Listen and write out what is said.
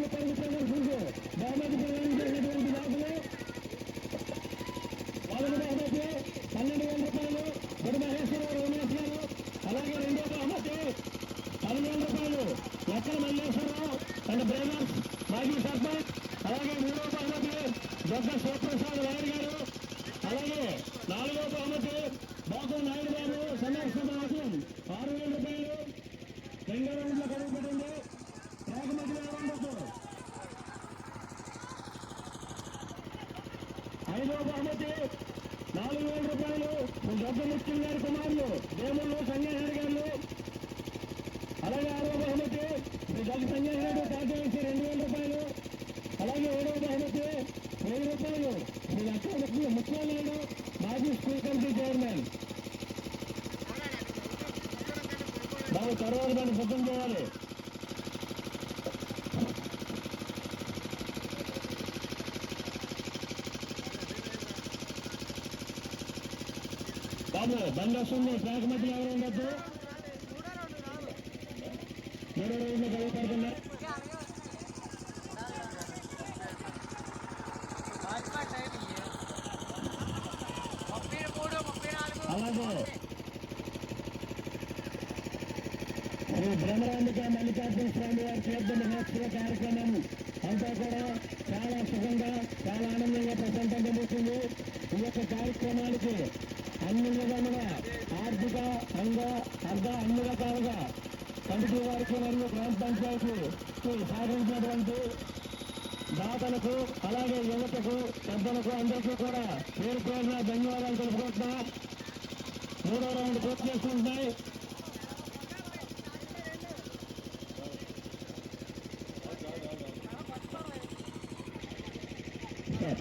రూపాయలు ప్రదర్శించు బహుమతి ప్రదానం చేసినటువంటి దాతలు మొదటి బహుమతి పన్నెండు వేల రూపాయలు గుడి మహేశ్వరరావు రమేష్ గారు అలాగే రెండో బహుమతి పదివేల రూపాయలు ఎక్కడ మల్లేశ్వరరావు అండ్ బ్రదర్స్ మాజీ సర్పంచ్ అలాగే మూడో బహుమతి దొడ్డ శివప్రసాద్ రాయుడు గారు అలాగే నాలుగో బహుమతి బాబు నాయుడు గారు సందర్శనం ఆరు వేల రూపాయలు రెండో రౌండ్లో కడుగు పెట్టింది బహుమతి ఉండొచ్చు ఐదో బహుమతి. నాలుగు వేల రూపాయలు. దొడ్డ ముఖ్యం గారి కుమారులు. దేవుళ్ళు సంజయ్ గారు అలాగే ఆరో బహుమతి. శ్రీ గది సంజయ్ నాయుడు కాకేసి రెండు వేల రూపాయలు. అలాగే ఏడవ బహుమతి. వెయ్యి రూపాయలు. శ్రీ లక్ష్మీ ముఖ్యనాయుడు మాజీ స్కూల్ కమిటీ చైర్మన్. బాబు తర్వాత దాన్ని సిద్ధం చేయాలి. బాబు బండి వస్తుంది ట్రాక్ మధ్యలో ఎవరు ఉండొద్దు మూడో రోజుల్లో చదువుతారుతున్నా ముప్పై మూడు ముప్పై నాలుగు అలాగే శ్రీ బ్రహ్మరాంబిక మల్లికార్జున స్వామి వారి తీర్థ మహోత్సవ కార్యక్రమం అంతా కూడా చాలా సుఖంగా చాలా ఆనందంగా ప్రశాంతంగా పోతుంది ఈ యొక్క కార్యక్రమానికి అన్ని విధాలుగా ఆర్థిక అంగ అర్ధ అన్ని రకాలుగా కమిటీ వారికి మరియు గ్రామ పంచాయతీకి సాధించినటువంటి దాతలకు అలాగే యువతకు పెద్దలకు అందరికీ కూడా పేరు పేరున ధన్యవాదాలు తెలుపుకుంటున్నా. మూడో రౌండ్ పూర్తి చేసుకుంటున్నాయి. Yeah.